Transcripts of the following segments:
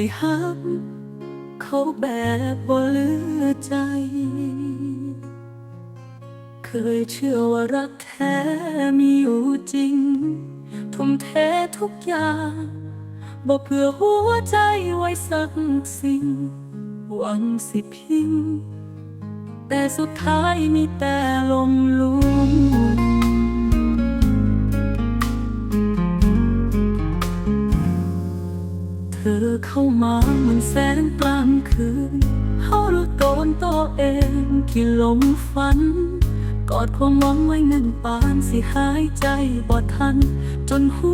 ยหัก เขาแบบบ่ลือใจ เคยเชื่อว่ารักแท้มีอยู่จริง ทุ่มเททุกอย่างบ่เพื่อหัวใจไว้สักสิ่ง หวังสิพิง แต่สุดท้ายมีแต่ลมลุม แสงกลางคืนเขารู้ตัวตัวเองที่หลงฝัน กอดความหวังไว้เงินปานสิหายใจบ่ทัน จนหู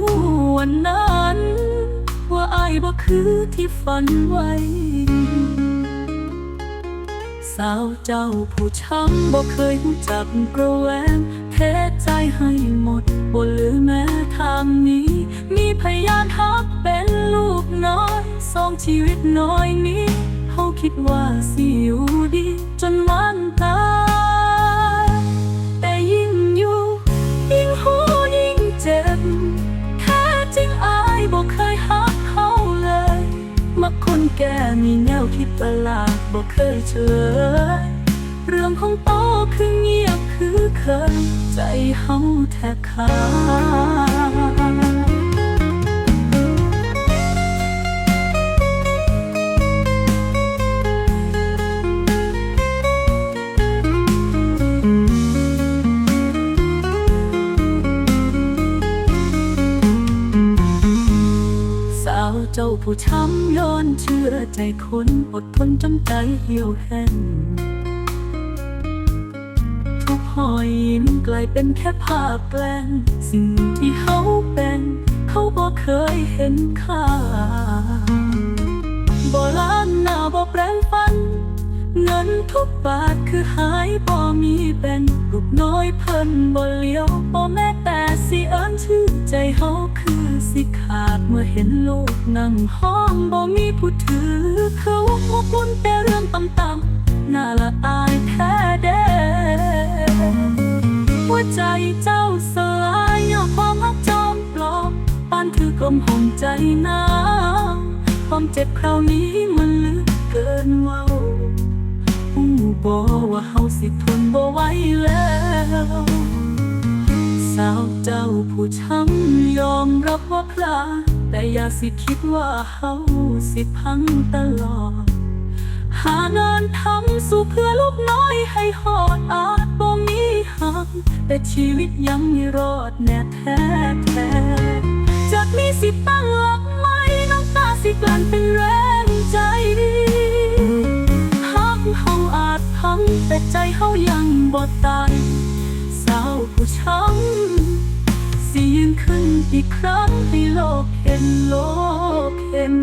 วันนั้น ว่าอายบ่คือที่ฝันไว้ สาวเจ้าผู้ช้ำบ่เคยรู้จักกระแวงเทใจให้หมดบ่เหลือแม้ทางนี้ มีพยานฮักเป็นลูก สองชีวิตน้อยนี้เขาคิดว่าสิอยู่ดี จนวันตายแต่ยิ่งอยู่ ยิ่งหูยิ่งเจ็บแท้จริงอายบ่เคยฮักเขาเลยมักคนแก่มีแนวคิดประหลาดบ่เคยเฉยเรื่องของโตคือเงียบคือเคยใจเฮาแทบขาด ผู้ช้ำย้อนเชื่อใจคนอดทนจนใจเหี่ยวแห้งทุกหอยยิ้มกลายเป็นแค่ภาพแกล้งสิ่งที่เขาเป็น เขาบอกเคยเห็นค่าบ่ล้านหน้าบ่แปลงฟัน เงินทุกบาทคือหายบ่มีเป็นลูกน้อยเพิ่นบ่เลี้ยวบ่แม้แต่สิเอิ้นชื่อใจเฮาคือสิขา เห็นลูกนั่งห้องบ่มีผู้ถือ เขาหัวปุ้นแต่เรื่องต่ำๆน่าละอายแท้เด้หัวใจเจ้าสลายยอนความรักจอมปลอมปานคือกลมห่มใจนาวความเจ็บคราวนี้มันลึกเกินเว้าหูบอกว่าเฮาสิทนบ่ไหวแล้วสาวเจ้าผู้ช้ำยอมรับว่าพลาด แต่อย่าสิคิดว่าเฮาสิพังตลอด หางานทำสู้เพื่อลูกน้อยให้หอดอาจบ่มีหักแต่ชีวิตยังม่รอดแน่แท้แท้จากนี้สิตั้งหลักไหมน้ำตาสิกลั่นเป็นแรงใจหักเฮาอาจพังแต่ใจเฮายังบ่ตายสาวผู้ช้ำ สิยืนขึ้นอีกครั้งให้โลกเห็นโลกเห็น